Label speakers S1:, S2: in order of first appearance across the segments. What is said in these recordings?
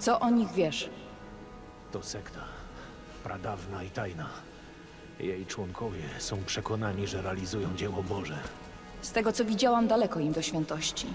S1: Co o nich wiesz?
S2: To sekta. Pradawna i tajna. Jej członkowie są przekonani, że realizują dzieło Boże.
S1: Z tego co widziałam, daleko im do świętości.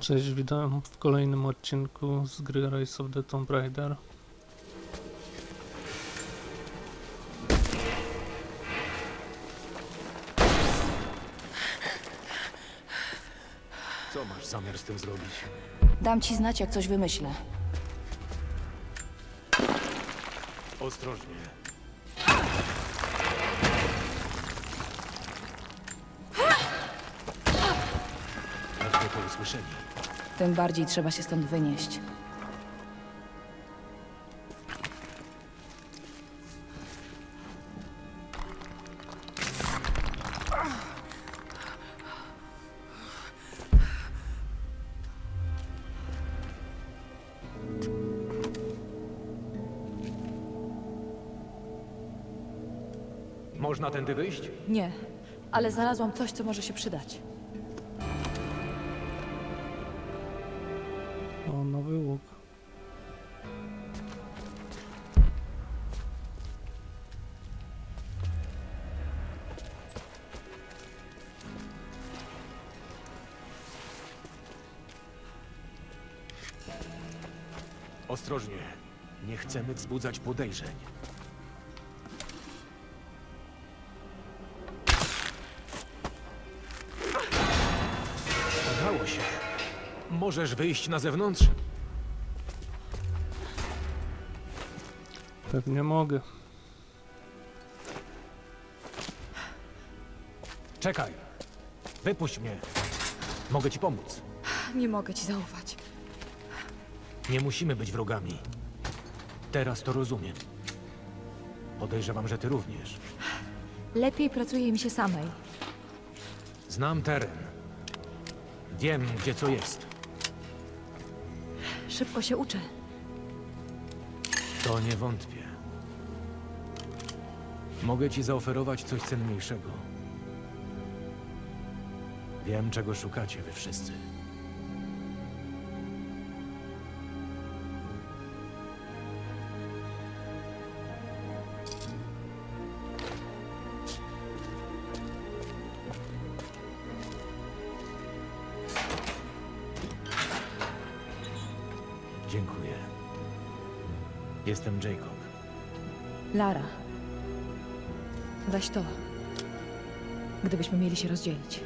S3: Cześć, witam w kolejnym odcinku z gry Rise of the Tomb Raider.
S2: Zamiar z tym zrobić?
S1: Dam ci znać, jak coś wymyślę.
S2: Ostrożnie. Pewnie to usłyszeli.
S1: Tym bardziej trzeba się stąd wynieść.
S2: Można tędy wyjść?
S1: Nie, ale znalazłam coś, co może się przydać.
S3: O, nowy łuk.
S2: Ostrożnie. Nie chcemy wzbudzać podejrzeń. Możesz wyjść na zewnątrz?
S3: Pewnie mogę.
S2: Czekaj. Wypuść mnie. Mogę ci pomóc.
S1: Nie mogę ci zaufać.
S2: Nie musimy być wrogami. Teraz to rozumiem. Podejrzewam, że ty również.
S1: Lepiej pracuje mi się samej.
S2: Znam teren. Wiem, gdzie co jest.
S1: Szybko się uczę.
S2: To nie wątpię. Mogę ci zaoferować coś cenniejszego. Wiem, czego szukacie wy wszyscy. Dziękuję. Jestem Jacob.
S1: Lara. Weź to. Gdybyśmy mieli się rozdzielić.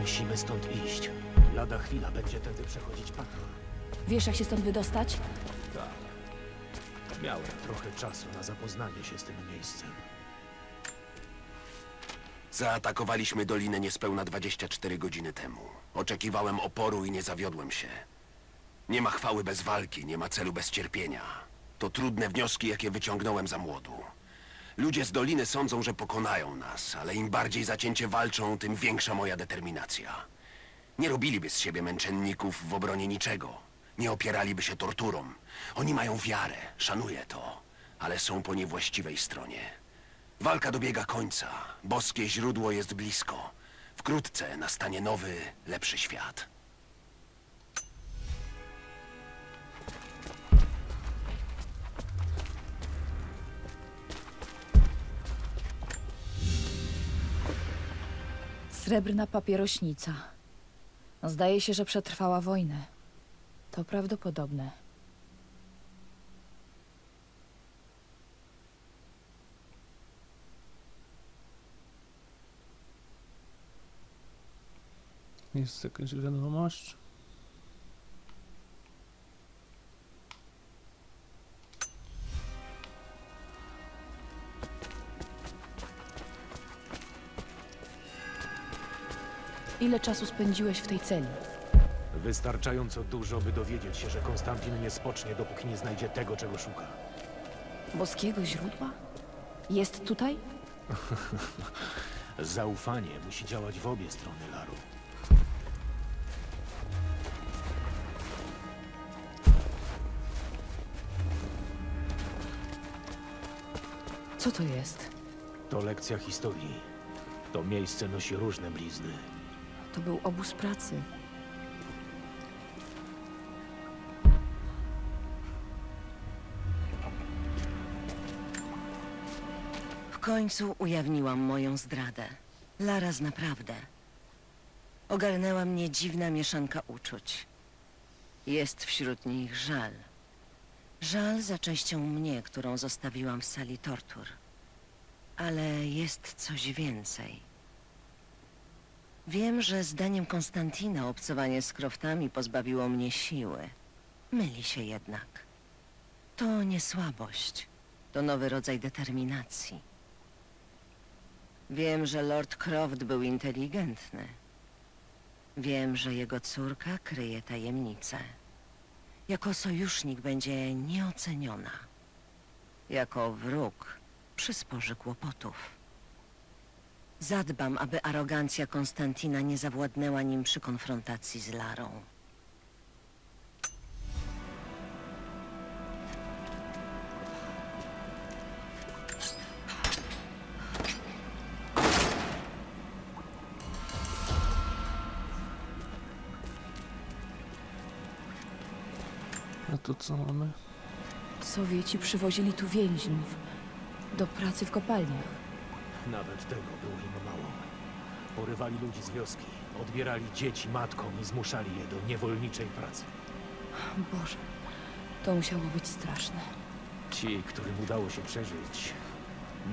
S2: Musimy stąd iść. Lada chwila będzie tędy przechodzić patrol.
S1: Wiesz, jak się stąd wydostać?
S2: Tak. Miałem trochę czasu na zapoznanie się z tym miejscem.
S4: Zaatakowaliśmy dolinę niespełna 24 godziny temu. Oczekiwałem oporu i nie zawiodłem się. Nie ma chwały bez walki, nie ma celu bez cierpienia. To trudne wnioski, jakie wyciągnąłem za młodu. Ludzie z doliny sądzą, że pokonają nas, ale im bardziej zacięcie walczą, tym większa moja determinacja. Nie robiliby z siebie męczenników w obronie niczego. Nie opieraliby się torturom. Oni mają wiarę, szanuję to, ale są po niewłaściwej stronie. Walka dobiega końca. Boskie źródło jest blisko. Wkrótce nastanie nowy, lepszy świat.
S1: Srebrna papierośnica. Zdaje się, że przetrwała wojnę. To prawdopodobne.
S3: Jest jakaś wiadomość.
S1: Ile czasu spędziłeś w tej celi?
S2: Wystarczająco dużo, by dowiedzieć się, że Konstantin nie spocznie, dopóki nie znajdzie tego, czego szuka.
S1: Boskiego źródła? Jest tutaj?
S2: Zaufanie musi działać w obie strony, Laru.
S1: Co to jest?
S2: To lekcja historii. To miejsce nosi różne blizny.
S1: To był obóz pracy.
S5: W końcu ujawniłam moją zdradę. Lara z naprawdę. Ogarnęła mnie dziwna mieszanka uczuć. Jest wśród nich żal. Żal za częścią mnie, którą zostawiłam w sali tortur. Ale jest coś więcej. Wiem, że zdaniem Konstantina obcowanie z kroftami pozbawiło mnie siły. Myli się jednak. To nie słabość. To nowy rodzaj determinacji. Wiem, że Lord Croft był inteligentny. Wiem, że jego córka kryje tajemnicę. Jako sojusznik będzie nieoceniona. Jako wróg przysporzy kłopotów. Zadbam, aby arogancja Konstantina nie zawładnęła nim przy konfrontacji z Larą.
S3: Tu co mamy?
S1: Sowieci przywozili tu więźniów do pracy w kopalniach.
S2: Nawet tego było im mało. Porywali ludzi z wioski, odbierali dzieci matkom i zmuszali je do niewolniczej pracy.
S1: Boże, to musiało być straszne.
S2: Ci, którym udało się przeżyć,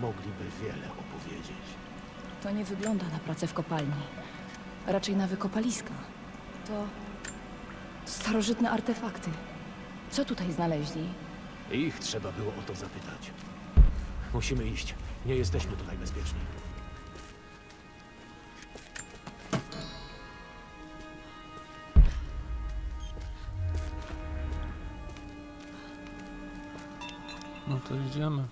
S2: mogliby wiele opowiedzieć.
S1: To nie wygląda na pracę w kopalni. Raczej na wykopaliska. To starożytne artefakty. Co tutaj znaleźli?
S2: Ich trzeba było o to zapytać. Musimy iść. Nie jesteśmy tutaj bezpieczni.
S3: No to idziemy.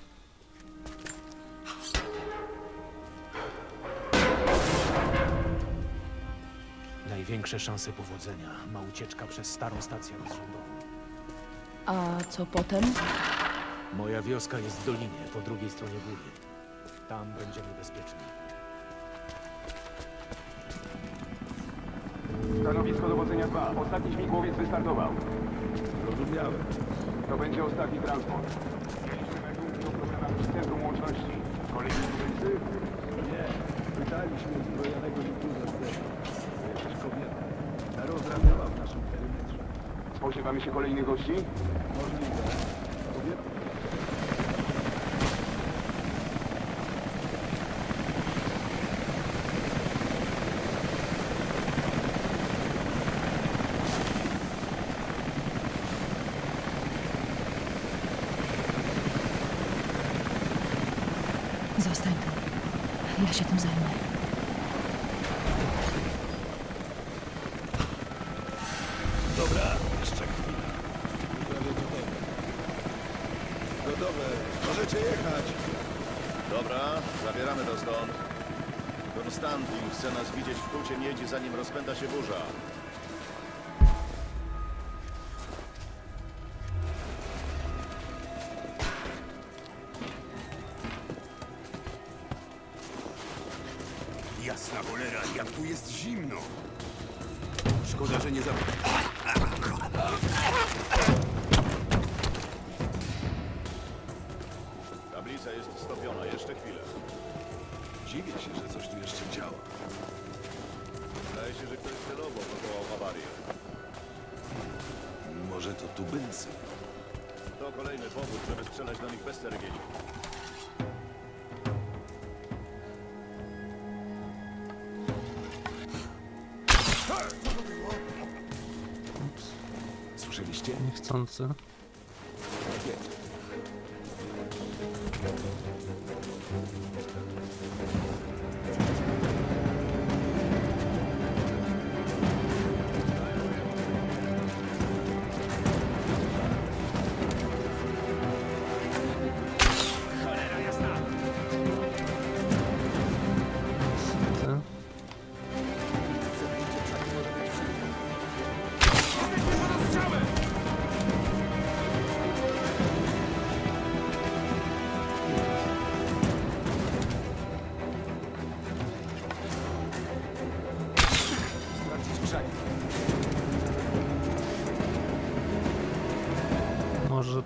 S2: Największe szanse powodzenia ma ucieczka przez starą stację rozrządową.
S1: A co potem?
S2: Moja wioska jest w dolinie, po drugiej stronie góry. Tam będziemy bezpieczni.
S6: Stanowisko dowodzenia 2. Ostatni śmigłowiec wystartował.
S7: Zrozumiałem.
S6: To będzie ostatni transport. Spodziewamy się kolejnych gości?
S7: Możliwe. Kobieta.
S1: Zostań tu. Ja się tym zajmę.
S7: Dobra, Możecie jechać.
S8: Dobra, zabieramy to stąd. Konstantin chce nas widzieć w hucie miedzi, zanim rozpęta się burza.
S7: Tubylcy.
S8: To kolejny powód, żeby strzelać do nich bez ceregieli.
S7: Słyszeliście?
S3: Niechcący.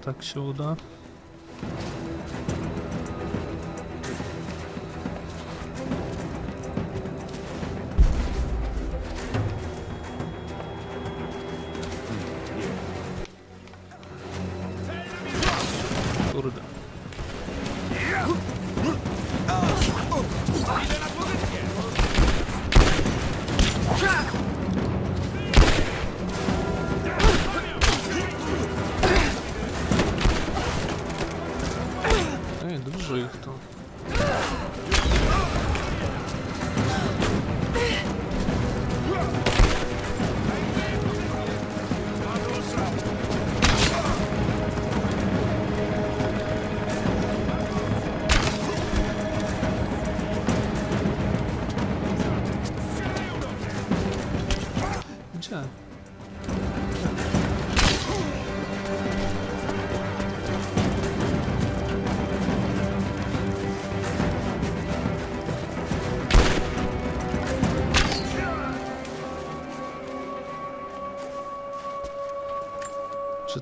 S3: Może tak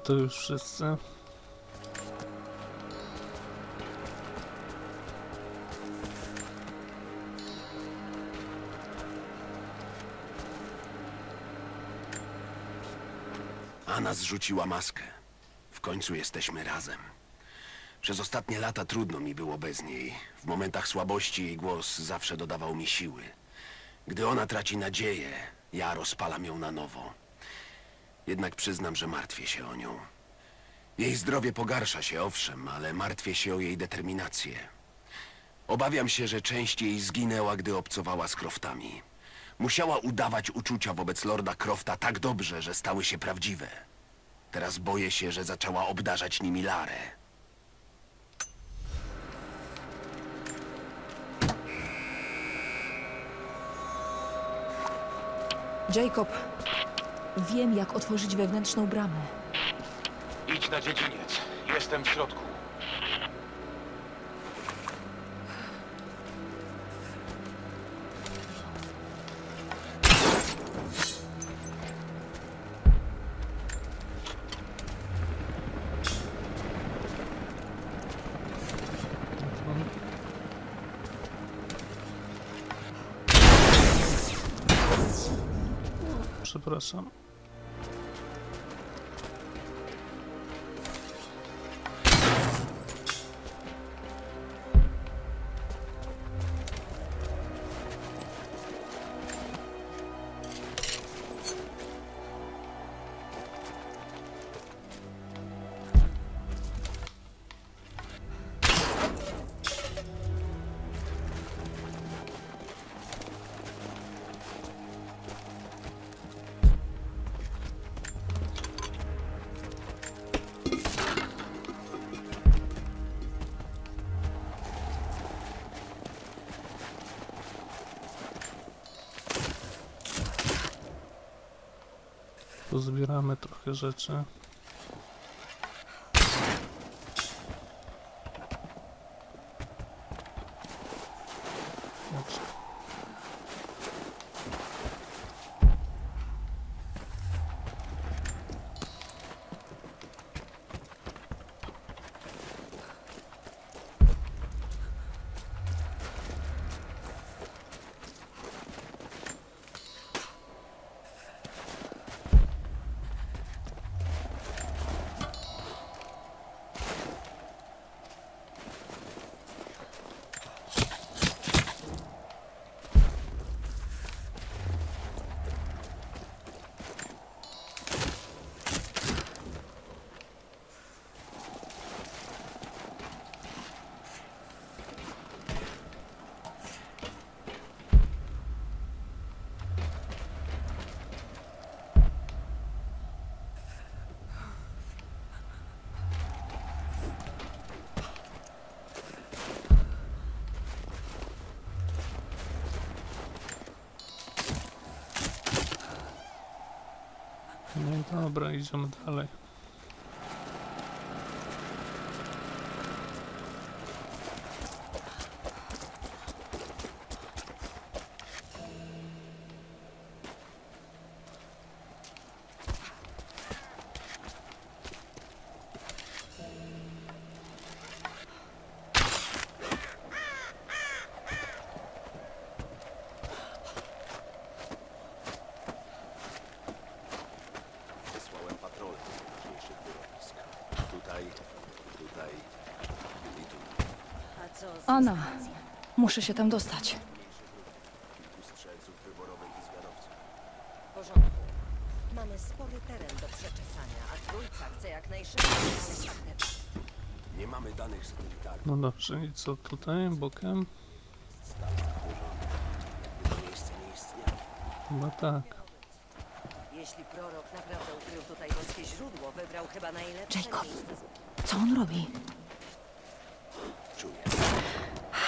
S3: to już wszyscy?
S4: Anna zrzuciła maskę. W końcu jesteśmy razem. Przez ostatnie lata trudno mi było bez niej. W momentach słabości jej głos zawsze dodawał mi siły. Gdy ona traci nadzieję, ja rozpalam ją na nowo. Jednak przyznam, że martwię się o nią. Jej zdrowie pogarsza się, owszem, ale martwię się o jej determinację. Obawiam się, że część jej zginęła, gdy obcowała z Croftami. Musiała udawać uczucia wobec Lorda Crofta tak dobrze, że stały się prawdziwe. Teraz boję się, że zaczęła obdarzać nimi Larę.
S1: Jacob, wiem jak otworzyć wewnętrzną bramę.
S6: Idź na dziedziniec. Jestem w środku.
S3: Przepraszam. Pozbieramy trochę rzeczy. Dobrze. No i dobra, idziemy dalej.
S4: Tutaj, tutaj i tu.
S5: A co z
S1: Anna, muszę się tam dostać.
S4: Kilku strzelców wyborowych i zwiadowców.
S5: W porządku. Mamy spory teren do przeczesania, a trójca chce jak najszybciej znaleźć.
S4: Nie mamy danych satelitarnych.
S3: No dobrze, i co tutaj, bokiem?
S4: Miejsce nie istniało.
S3: Chyba tak.
S5: Jeśli prorok naprawdę ukrył tutaj boskie źródło, wybrał chyba najlepsze
S1: Jacob.
S5: miejsce.
S1: Co on robi?
S4: Czuję.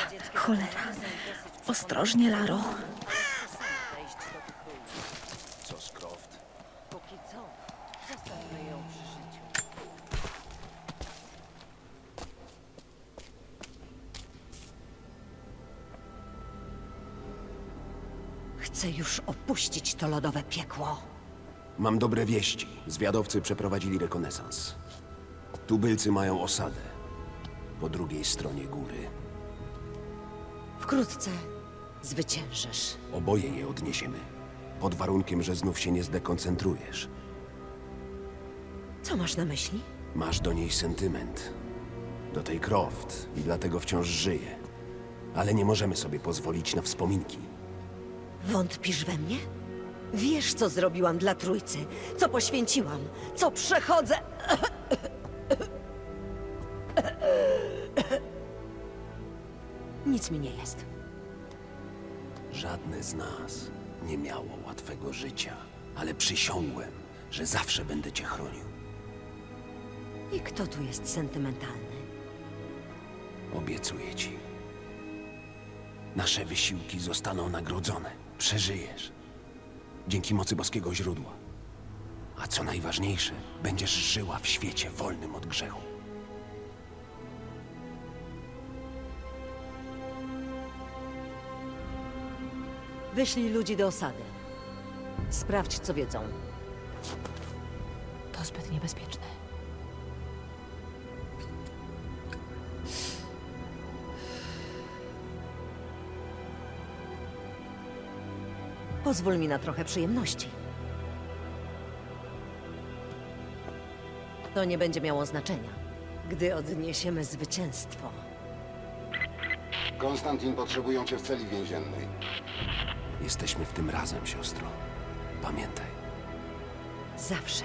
S5: Radzieckie
S1: Cholera.
S5: dosyć
S1: Ostrożnie, Laro.
S5: przekonujące, ale chcę sam wejść do tych ruin.
S4: Co z Croft?
S5: Póki co, zostawmy ją przy życiu. Chcę już opuścić to lodowe piekło.
S4: Mam dobre wieści. Zwiadowcy przeprowadzili rekonesans. Tubylcy mają osadę. Po drugiej stronie góry.
S5: Wkrótce zwyciężysz.
S4: Oboje je odniesiemy. Pod warunkiem, że znów się nie zdekoncentrujesz.
S5: Co masz na myśli?
S4: Masz do niej sentyment. Do tej Croft i dlatego wciąż żyje. Ale nie możemy sobie pozwolić na wspominki.
S5: Wątpisz we mnie? Wiesz, co zrobiłam dla trójcy, co poświęciłam, co przechodzę. Nic mi nie jest.
S4: Żadne z nas nie miało łatwego życia, ale przysiągłem, że zawsze będę cię chronił.
S5: I kto tu jest sentymentalny?
S4: Obiecuję ci. Nasze wysiłki zostaną nagrodzone. Przeżyjesz. Dzięki mocy boskiego źródła. A co najważniejsze, będziesz żyła w świecie wolnym od grzechu.
S5: Wyślij ludzi do osady. Sprawdź, co wiedzą.
S1: To zbyt niebezpieczne.
S5: Pozwól mi na trochę przyjemności. To nie będzie miało znaczenia, gdy odniesiemy zwycięstwo.
S9: Konstantin potrzebują cię w celi więziennej.
S4: Jesteśmy w tym razem, siostro. Pamiętaj.
S5: Zawsze.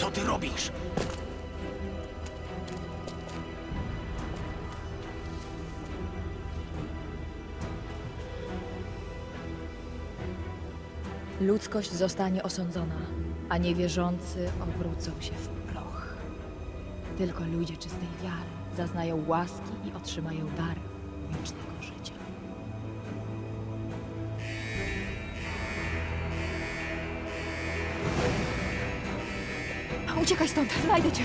S4: Co ty robisz?
S1: Ludzkość zostanie osądzona, a niewierzący obrócą się w proch. Tylko ludzie czystej wiary zaznają łaski i otrzymają dar wiecznego życia. Uciekaj stąd, znajdę cię!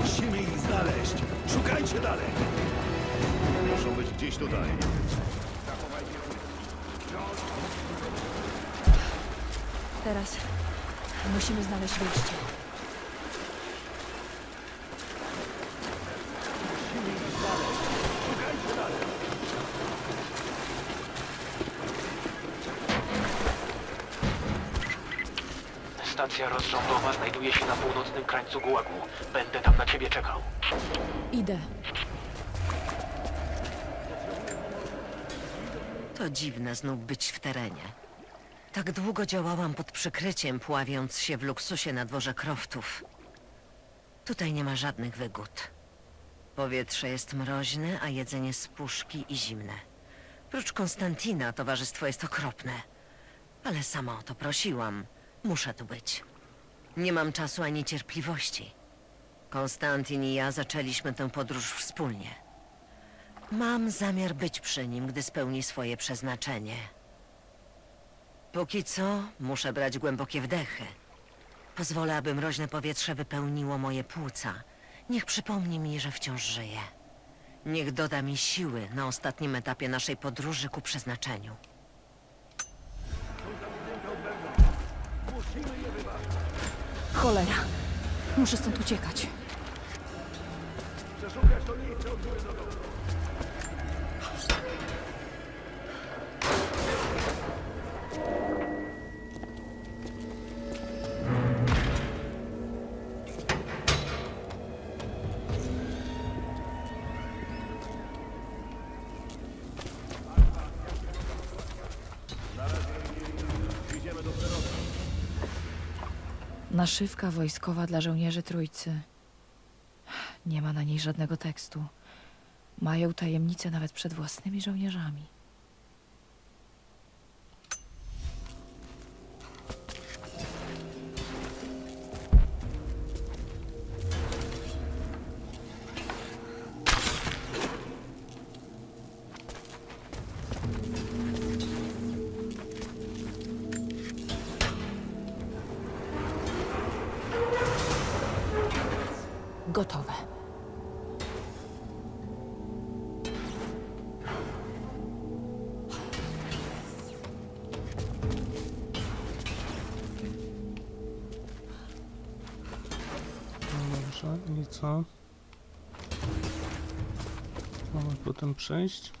S8: Musimy ich znaleźć! Szukajcie dalej! Muszą być gdzieś tutaj.
S1: Teraz musimy znaleźć wyjście.
S2: Stacja rozrządowa znajduje się na północnym krańcu Gułagu. Będę tam na ciebie czekał.
S1: Idę.
S5: To dziwne znów być w terenie. Tak długo działałam pod przykryciem, pławiąc się w luksusie na dworze Croftów. Tutaj nie ma żadnych wygód. Powietrze jest mroźne, a jedzenie z puszki i zimne. Prócz Konstantina towarzystwo jest okropne. Ale sama o to prosiłam. Muszę tu być. Nie mam czasu ani cierpliwości. Konstantin i ja zaczęliśmy tę podróż wspólnie. Mam zamiar być przy nim, gdy spełni swoje przeznaczenie. Póki co muszę brać głębokie wdechy. Pozwolę, aby mroźne powietrze wypełniło moje płuca. Niech przypomni mi, że wciąż żyję. Niech doda mi siły na ostatnim etapie naszej podróży ku przeznaczeniu.
S1: Cholera. Muszę stąd uciekać.
S8: Przeszukać to miejsce od góry do dołu.
S1: Naszywka wojskowa dla żołnierzy Trójcy. Nie ma na niej żadnego tekstu. Mają tajemnicę nawet przed własnymi żołnierzami.
S3: Co? Mamy potem przejść.